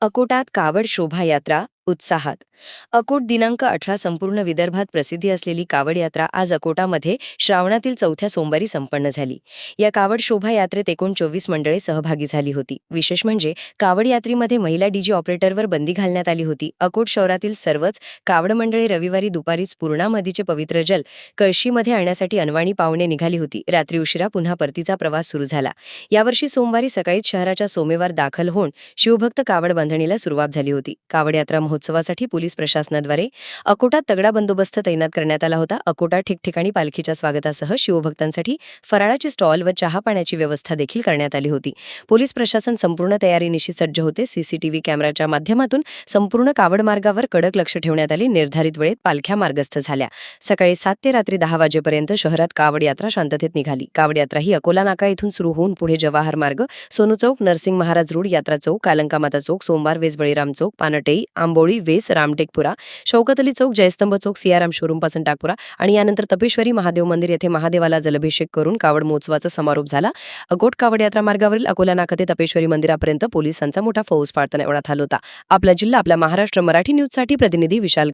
અકોટાત કાવડ શોભાયાત્રા उत्साहात. अकोट दिनांक अठरा संपूर्ण विदर्भात प्रसिद्धी असलेली कावड यात्रा आज अकोटामध्ये श्रावणातील चौथ्या सोमवारी संपन्न झाली. या कावड शोभायात्रेत एकूण चोवीस मंडळे सहभागी झाली होती. विशेष म्हणजे कावड यात्रेमध्ये महिला डीजे ऑपरेटरवर बंदी घालण्यात आली होती. अकोट शहरातील सर्वच कावड मंडळे रविवारी दुपारीच पूर्णा नदीचे पवित्र जल कळशीमध्ये आणण्यासाठी अनवाणी पावणे निघाली होती. रात्री उशिरा पुन्हा परतीचा प्रवास सुरू झाला. यावर्षी सोमवारी सकाळीच शहराच्या सोमेवार दाखल होऊन शिवभक्त कावड बांधणीला सुरुवात झाली होती. कावड यात्रा महोत्सवासाठी पोलीस प्रशासनाद्वारे अकोटात तगडा बंदोबस्त तैनात करण्यात आला होता. अकोटा ठिकठिकाणी पालखीच्या स्वागतासह शिवभक्तांसाठी फराळाची स्टॉल व चहा पाण्याची व्यवस्था देखील करण्यात आली होती. पोलीस प्रशासन संपूर्ण तयारीनिशी सज्ज होते. सीसीटीव्ही कॅमेराच्या माध्यमातून संपूर्ण कावड मार्गावर कडक लक्ष ठेवण्यात आले. निर्धारित वेळेत पालख्या मार्गस्थ झाल्या. सकाळी सात ते रात्री दहा वाजेपर्यंत शहरात कावड यात्रा शांततेत निघाली. कावड यात्रा ही अकोला नाका इथून सुरू होऊन पुढे जवाहर मार्ग सोनू चौक नरसिंग महाराज रोड यात्रा चौक कालंकामाता चौक सोमवार वेस बळीराम चौक पानटेई आंबोळी वेस रामटेकपुरा शौकत अली चौक जयस्तंभ चौक सियाराम शोरूमपासून टाकपुरा आणि यानंतर तपेश्वरी महादेव मंदिर येथे महादेवाला जलभिषेक करून कावड महोत्सवाचा समारोप झाला. अकोट कावड यात्रा मार्गावरील अकोला नाका ते तपेश्वरी मंदिरापर्यंत पोलिसांचा मोठा फौज पाळताना एवढा थाल होता. आपला जिल्हा आपला महाराष्ट्र मराठी न्यूजसाठी प्रतिनिधी विशाल